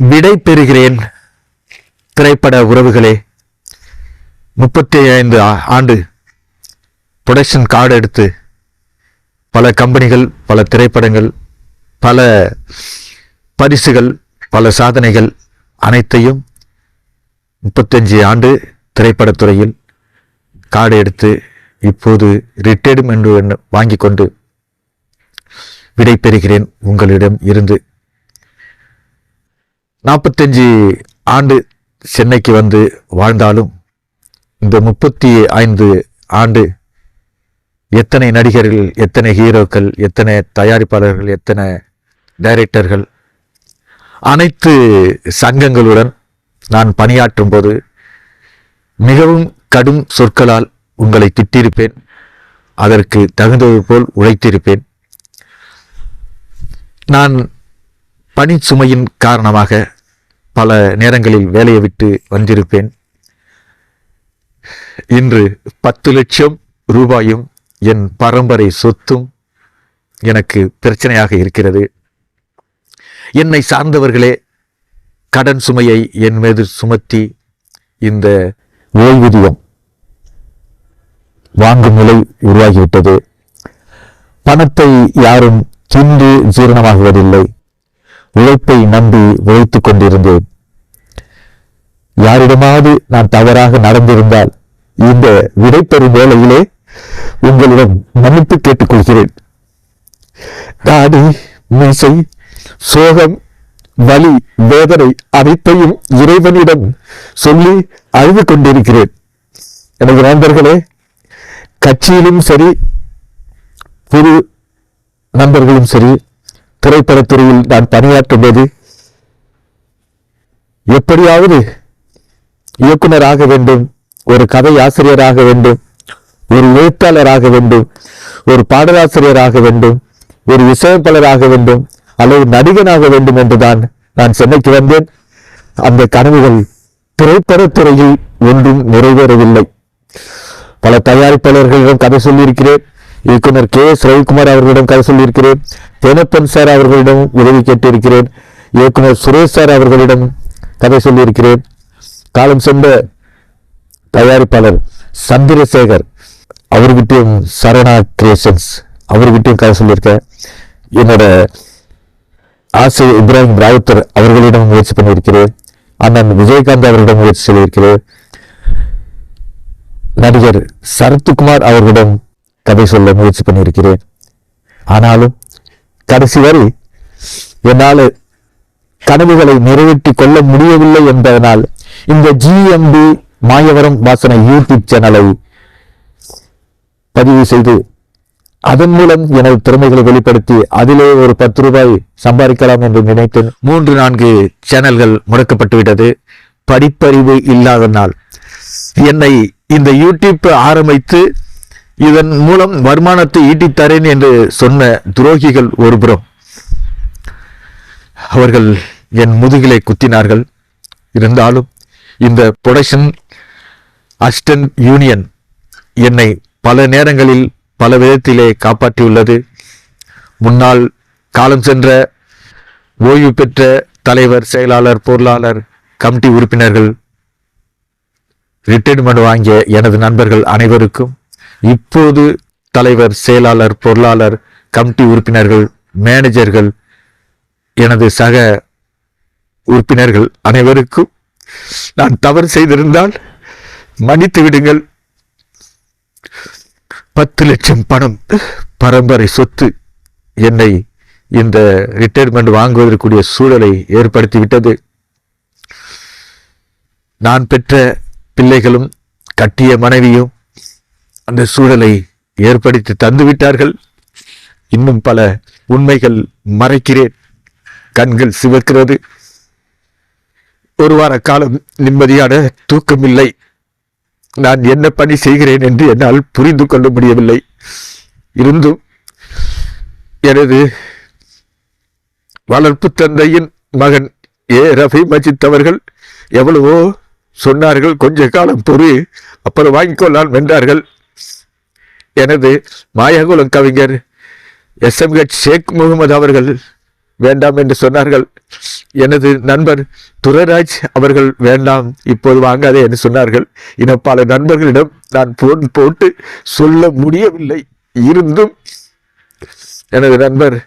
விடை பெறுகிறேன். திரைப்பட உறவுகளே முப்பத்தி ஐந்து ஆ- ஆண்டு ப்ரொடக்ஷன் கார்டு எடுத்து பல கம்பெனிகள் பல திரைப்படங்கள் பல பரிசுகள் பல சாதனைகள் அனைத்தையும் முப்பத்தஞ்சு ஆண்டு திரைப்படத்துறையில் கார்டு எடுத்து இப்போது ரிட்டையர்மெண்ட் வாங்கி கொண்டு விடை பெறுகிறேன். உங்களிடம் இருந்து நாற்பத்தஞ்சு ஆண்டு சென்னைக்கு வந்து வாழ்ந்தாலும் இந்த முப்பத்தி ஐந்து ஆண்டு எத்தனை நடிகர்கள் எத்தனை ஹீரோக்கள் எத்தனை தயாரிப்பாளர்கள் எத்தனை டைரக்டர்கள் அனைத்து சங்கங்களுடன் நான் பணியாற்றும் போது மிகவும் கடும் சொற்களால் உங்களை திட்டிருப்பேன். அதற்கு தகுந்தது போல் உழைத்திருப்பேன். நான் பணி சுமையின் காரணமாக பல நேரங்களில் வேலையை விட்டு வந்திருப்பேன். இன்று பத்து லட்சம் ரூபாயும் என் பரம்பரை சொத்தும் எனக்கு பிரச்சனையாக இருக்கிறது. என்னை சார்ந்தவர்களே கடன் சுமையை என் மீது சுமத்தி இந்த ஓய்வூதியம் வாங்கும் நிலை உருவாகிவிட்டது. பணத்தை யாரும் தின்று ஜீரணமாகுவதில்லை உழைப்பை நம்பி உழைத்துக் கொண்டிருந்தேன். யாரிடமாவது நான் தவறாக நடந்திருந்தால் இந்த விடைபெறும் வேளையிலே உங்களிடம் மன்னிப்பு கேட்டுக்கொள்கிறேன். தாடி மீசை சோகம் வலி வேதனை அனைத்தையும் இறைவனிடம் சொல்லி அழுது கொண்டிருக்கிறேன். எனது நண்பர்களே கட்சியிலும் சரி புது நண்பர்களும் சரி திரைப்படத்துறையில் நான் பணியாற்றும் போது எப்படியாவது இயக்குனராக வேண்டும் ஒரு கதை ஆசிரியராக வேண்டும் ஒரு எழுத்தாளராக வேண்டும் ஒரு பாடலாசிரியராக வேண்டும் ஒரு இசையமைப்பாளராக வேண்டும் அல்லது நடிகனாக வேண்டும் என்றுதான் நான் சென்னைக்கு வந்தேன். அந்த கனவுகள் திரைப்படத்துறையில் ஒன்றும் நிறைவேறவில்லை. பல தயாரிப்பாளர்களிடம் கதை சொல்லியிருக்கிறேன். இயக்குனர் கே எஸ் ரவிக்குமார் அவர்களிடம் கதை சொல்லியிருக்கிறேன். தேனப்பன் சார் அவர்களிடம் உதவி கேட்டிருக்கிறேன். இயக்குனர் சுரேஷ் சார் அவர்களிடம் கதை சொல்லியிருக்கிறேன். காலம் சென்ற தயாரிப்பாளர் சந்திரசேகர் அவர்கிட்டையும் சரணா கிரியேஷன்ஸ் அவர்கிட்டையும் கதை சொல்லியிருக்கேன். என்னோட ஆசை இப்ராஹிம் ராவுத்தர் அவர்களிடம் முயற்சி பண்ணியிருக்கிறேன். அண்ணன் விஜயகாந்த் அவர்களிடம் முயற்சி செய்திருக்கிறேன் நடிகர் சரத்குமார் அவர்களிடம் கதை சொல்ல முயற்சி பண்ணியிருக்கிறேன். ஆனாலும் கடைசி வரை என்னால் கனவுகளை நிறைவேற்றி கொள்ள முடியவில்லை என்பதனால் இந்த ஜிஎம்பி மாயவரம் வாசனை யூடியூப் சேனலை பதிவு செய்து அதன் மூலம் எனது திறமைகளை வெளிப்படுத்தி அதிலே ஒரு பத்து ரூபாய் சம்பாதிக்கலாம் என்று நினைத்தேன். மூன்று நான்கு சேனல்கள் முடக்கப்பட்டு விட்டது படிப்பறிவு இல்லாதனால் என்னை இந்த யூடியூப் ஆரம்பித்து இதன் மூலம் வருமானத்தை ஈட்டித்தரேன் என்று சொன்ன துரோகிகள் ஒருபுறம். அவர்கள் என் முதுகிலை குத்தினார்கள். இருந்தாலும் இந்த ப்ரொடக்ஷன் அஸ்டன் யூனியன் என்னை பல நேரங்களில் பல விதத்திலே காப்பாற்றியுள்ளது. முன்னால் காலம் சென்ற ஓய்வு பெற்ற தலைவர் செயலாளர் பொருளாளர் கமிட்டி உறுப்பினர்கள் ரிட்டைர்மெண்ட் வாங்கிய எனது நண்பர்கள் அனைவருக்கும் இப்போது தலைவர் செயலாளர் பொருளாளர் கமிட்டி உறுப்பினர்கள் மேனேஜர்கள் எனது சக உறுப்பினர்கள் அனைவருக்கும் நான் தவறு செய்திருந்தால் மன்னித்து விடுங்கள். பத்து லட்சம் பணம் பரம்பரை சொத்து என்னை இந்த ரிட்டையர்மெண்ட் வாங்குவதற்குரிய சூழலை ஏற்படுத்திவிட்டது. நான் பெற்ற பிள்ளைகளும் கட்டிய மனைவியும் அந்த சூழலை ஏற்படுத்தி தந்துவிட்டார்கள். இன்னும் பல உண்மைகள் மறைக்கிறேன். கண்கள் சிவக்கிறது. ஒரு வார காலம் நிம்மதியான தூக்கமில்லை. நான் என்ன பணி செய்கிறேன் என்று என்னால் புரிந்து கொள்ள முடியவில்லை. இருந்தும் எனது வளர்ப்பு தந்தையின் மகன் ஏ. ரஃபி மஜித் அவர்கள் எவ்வளவோ சொன்னார்கள். கொஞ்ச காலம் பொறு அப்புறம் வாங்கிக்கொள்ளலாம் வென்றார்கள். எனது மாயகுலம் கவிஞர் S. M. H Sheikh Mohammed அவர்கள் வேண்டாம் என்று சொன்னார்கள். எனது நண்பர் துரராஜ் அவர்கள் வேண்டாம் இப்போது வாங்காதே என்று சொன்னார்கள். என பல நண்பர்களிடம் நான் போன் போட்டு சொல்ல முடியவில்லை. இருந்தும் எனது நண்பர்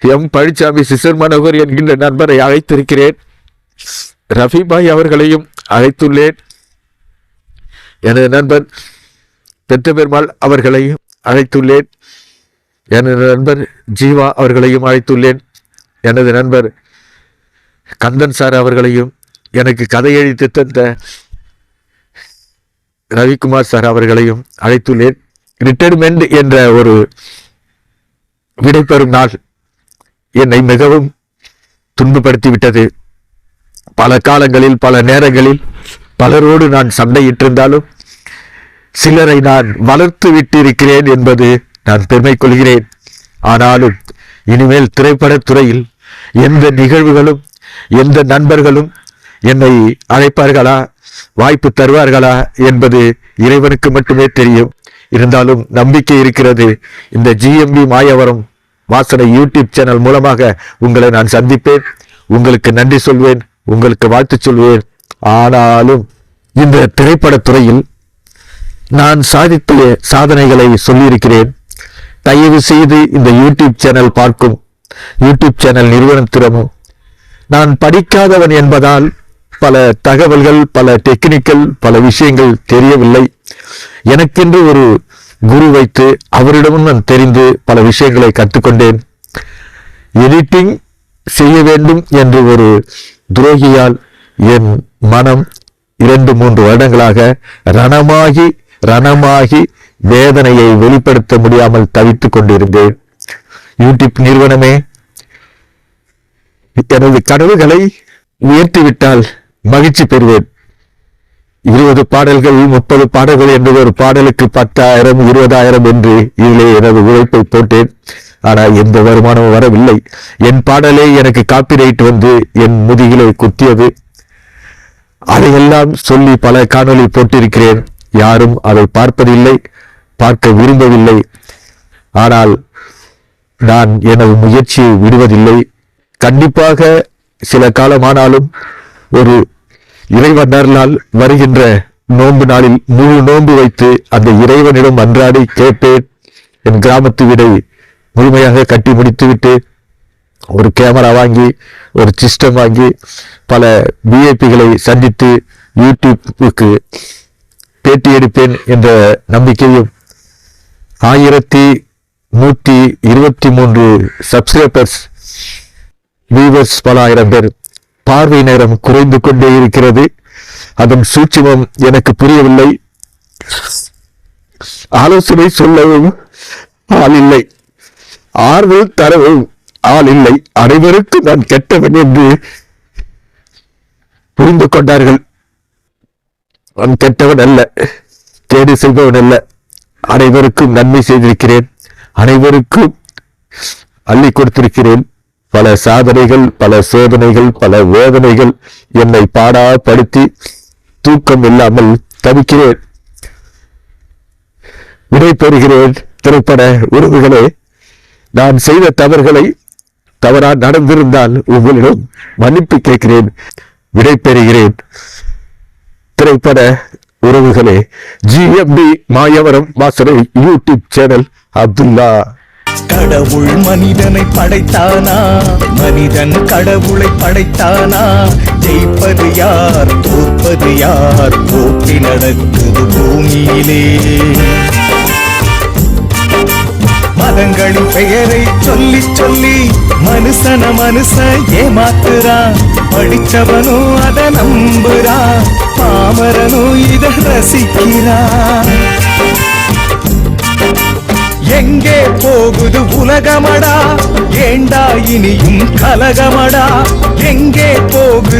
எம். பழனிசாமி சிசர் மனோகர் என்கின்ற நண்பரை அழைத்திருக்கிறேன். ரஃபிபாய் அவர்களையும் அழைத்துள்ளேன். எனது நண்பர் பெற்ற பெருமாள் அவர்களையும் அழைத்துள்ளேன். எனது நண்பர் ஜீவா அவர்களையும் அழைத்துள்ளேன். எனது நண்பர் கந்தன் சார் அவர்களையும் எனக்கு கதை எழுதி தந்த ரவிக்குமார் சார் அவர்களையும் அழைத்துள்ளேன். ரிட்டையர்மெண்ட் என்ற ஒரு விடைபெறும் நாள் என்னை மிகவும் துன்பப்படுத்தி விட்டது பல காலங்களில் பல நேரங்களில் பலரோடு நான் சண்டையிட்டிருந்தாலும் சிலரை நான் வளர்த்து விட்டிருக்கிறேன் என்பது நான் பெருமை கொள்கிறேன். ஆனாலும் இனிமேல் திரைப்படத் துறையில் எந்த நிகழ்வுகளும் எந்த நண்பர்களும் என்னை அழைப்பார்களா வாய்ப்பு தருவார்களா என்பது இறைவனுக்கு மட்டுமே தெரியும். இருந்தாலும் நம்பிக்கை இருக்கிறது. இந்த ஜிஎம்பி மாயவரம் வாசனை யூடியூப் சேனல் மூலமாக உங்களை நான் சந்திப்பேன். உங்களுக்கு நன்றி சொல்வேன். உங்களுக்கு வாழ்த்து சொல்வேன். ஆனாலும் இந்த திரைப்படத் துறையில் நான் சாதித்த சாதனைகளை சொல்லியிருக்கிறேன். தயவு செய்து இந்த யூடியூப் சேனல் பார்க்கும். யூடியூப் சேனல் நிறுவனத்திடமும் நான் படிக்காதவன் என்பதால் பல தகவல்கள் பல டெக்னிக்கல் பல விஷயங்கள் தெரியவில்லை. எனக்கென்று ஒரு குரு வைத்து அவரிடமும் நான் தெரிந்து பல விஷயங்களை கற்றுக்கொண்டேன். எடிட்டிங் செய்ய வேண்டும் என்று ஒரு துரோகியால் என் மனம் இரண்டு மூன்று வருடங்களாக ரணமாகி ரணமாகி வேதனையை வெளிப்படுத்த முடியாமல் தவித்துக் கொண்டிருந்தேன். யூடியூப் நிறுவனமே எனது கனவுகளை உயர்த்திவிட்டால் மகிழ்ச்சி பெறுவேன். இருபது பாடல்கள் முப்பது பாடல்கள் என்று ஒரு பாடலுக்கு பத்தாயிரம் இருபதாயிரம் என்று இதிலே எனது உழைப்பை போட்டேன். ஆனால் எந்த வருமானமும் வரவில்லை. என் பாடலே எனக்கு காப்பிரைட் வந்து என் முதுகிலே குத்தியது. அதையெல்லாம் சொல்லி பல காணொளி போட்டிருக்கிறேன். யாரும் அதை பார்ப்பதில்லை பார்க்க விரும்பவில்லை. ஆனால் நான் எனது முயற்சியை விடுவதில்லை. கண்டிப்பாக சில காலமானாலும் ஒரு இறைவனர்களால் வருகின்ற நோன்பு நாளில் முழு நோன்பு வைத்து அந்த இறைவனிடம் அன்றாடி கேட்பேன். என் கிராமத்து வீடை முழுமையாக கட்டி முடித்துவிட்டு ஒரு கேமரா வாங்கி ஒரு சிஸ்டம் வாங்கி பல விஐபிகளை சந்தித்து யூடியூப்புக்கு பேட்டி எடுப்பேன் என்ற நம்பிக்கையும் ஆயிரத்தி நூற்றி இருபத்தி மூன்று சப்ஸ்கிரைபர்ஸ் வியூவர்ஸ் பல ஆயிரம் பேர் பார்வை நேரம் குறைந்து கொண்டே இருக்கிறது. அதன் சூட்சமம் எனக்கு புரியவில்லை. ஆலோசனை சொல்லவும் ஆள் இல்லை. ஆர்வல் தரவும் ஆள் இல்லை. அனைவருக்கும் நான் கெட்டவன் என்று புரிந்து கொண்டார்கள். நான் கெட்டவன் அல்ல. கேடு செல்பவன் அல்ல. அனைவருக்கும் நன்மை செய்திருக்கிறேன். அனைவருக்கும் அள்ளி கொடுத்திருக்கிறேன். பல சாதனைகள் பல சோதனைகள் பல வேதனைகள் என்னை பாடாப்படுத்தி தூக்கம் இல்லாமல் தவிக்கிறேன். விடை பெறுகிறேன். திரைப்பட உறவுகளே நான் செய்த தவறுகளை தவறா நடந்திருந்தால் உங்களிடம் மன்னிப்பு கேட்கிறேன். விடை பெறுகிறேன். திரைப்பட உறவுகளே ஜிஎம்டி மாயவரம் வாசனை யூடியூப் சேனல் அப்துல்லா. கடவுள் மனிதனை படைத்தானா? மனிதன் கடவுளை படைத்தானா? ஜெயிப்பது யார் தோற்பது யார்? போட்டி நடக்குது பூமியிலே. மதங்களின் பெயரை சொல்லி சொல்லி மனுஷன மனுஷன் ஏமாத்துறான். படிச்சவனும் அதை நம்புறான். பாமரனும் இதை ரசிக்கிறான் எங்கே போகுது உலகமடா? ஏண்டா இனியும் கலகமடா? எங்கே போகுது